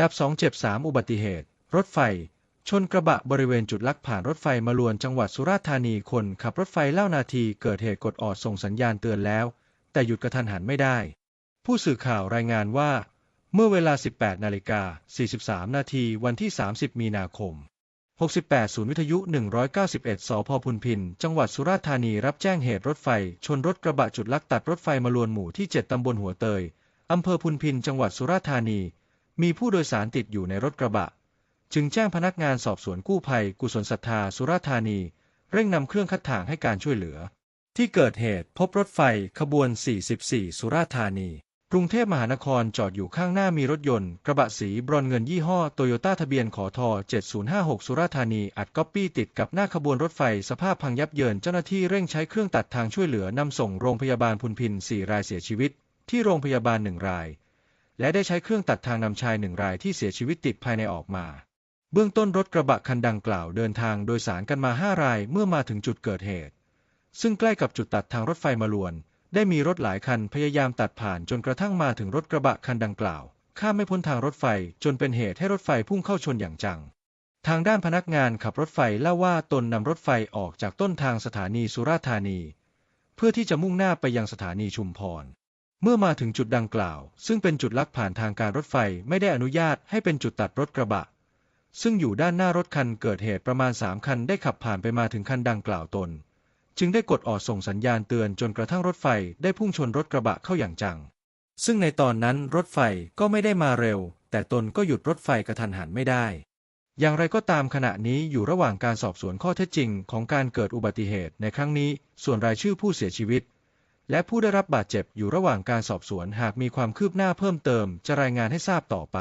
ดับ 2 เจ็บ 3 อุบัติเหตุ รถไฟ ชนกระบะบริเวณจุดลักผ่านรถไฟมาลวนจังหวัดสุราษฎร์ธานีคนขับรถไฟเล่านาทีเกิดเหตุกดออดส่งสัญญาณเตือนแล้ว แต่หยุดกระทันหันไม่ได้ ผู้สื่อข่าวรายงานว่า เมื่อเวลา 18 นาฬิกา 43 นาทีวันที่ 30 มีนาคม 68 ศูนย์วิทยุ 191 สพพุนพิน จังหวัดสุราษฎร์ธานีรับแจ้งเหตุรถไฟ ชนรถกระบะจุดลักตัดรถไฟมาลวนหมู่ที่ 7 ตำบลหัวเตยอำเภอพุนพิน จังหวัดสุราษฎร์ธานี มีผู้โดยสารติดอยู่ในรถกระบะ จึงแจ้งพนักงานสอบสวนกู้ภัย กุศลศรัทธาสุราธานี เร่งนำเครื่องคัดถ่างให้การช่วยเหลือ ที่เกิดเหตุพบรถไฟขบวน 44 สุราธานี กรุงเทพมหานครจอดอยู่ข้างหน้ามีรถยนต์ กระบะสีบรอนเงินยี่ห้อโตโยต้าทะเบียนขอทอ7056 สุราธานี อัดก๊อปปี้ติดกับหน้าขบวนรถไฟสภาพพังยับเยินเจ้าหน้าที่เร่งใช้เครื่องตัดทางช่วยเหลือนำส่งโรงพยาบาลพุนพิน4รายเสียชีวิต ที่โรงพยาบาล1ราย และได้ใช้เครื่องตัดทางนำชายหนึ่งรายที่เสียชีวิตติดภายในออกมา เบื้องต้นรถกระบะคันดังกล่าวเดินทางโดยสารกันมา5รายเมื่อมาถึงจุดเกิดเหตุ ซึ่งใกล้กับจุดตัดทางรถไฟมาลวน ได้มีรถหลายคันพยายามตัดผ่านจนกระทั่งมาถึงรถกระบะคันดังกล่าว ข้ามไม่พ้นทางรถไฟจนเป็นเหตุให้รถไฟพุ่งเข้าชนอย่างจังทางด้านพนักงานขับรถไฟเล่าว่าตนนำรถไฟออกจากต้นทางสถานีสุราษฎร์ธานี เพื่อที่จะมุ่งหน้าไปยังสถานีชุมพร เมื่อมาถึงจุดดังกล่าว ซึ่งเป็นจุดลักผ่านทางการรถไฟไม่ได้อนุญาตให้เป็นจุดตัดรถกระบะ ซึ่งอยู่ด้านหน้ารถคันเกิดเหตุประมาณ3คันได้ขับผ่านไปมาถึงคันดังกล่าวตน จึงได้กดออดส่งสัญญาณเตือนจนกระทั่งรถไฟได้พุ่งชนรถกระบะเข้าอย่างจัง ซึ่งในตอนนั้นรถไฟก็ไม่ได้มาเร็ว แต่ตนก็หยุดรถไฟกระทันหันไม่ได้ อย่างไรก็ตามขณะนี้อยู่ระหว่างการสอบสวนข้อเท็จจริงของการเกิดอุบัติเหตุในครั้งนี้ ส่วนรายชื่อผู้เสียชีวิต และผู้ได้รับบาดเจ็บอยู่ระหว่างการสอบสวนหากมีความคืบหน้าเพิ่มเติมจะรายงานให้ทราบต่อไป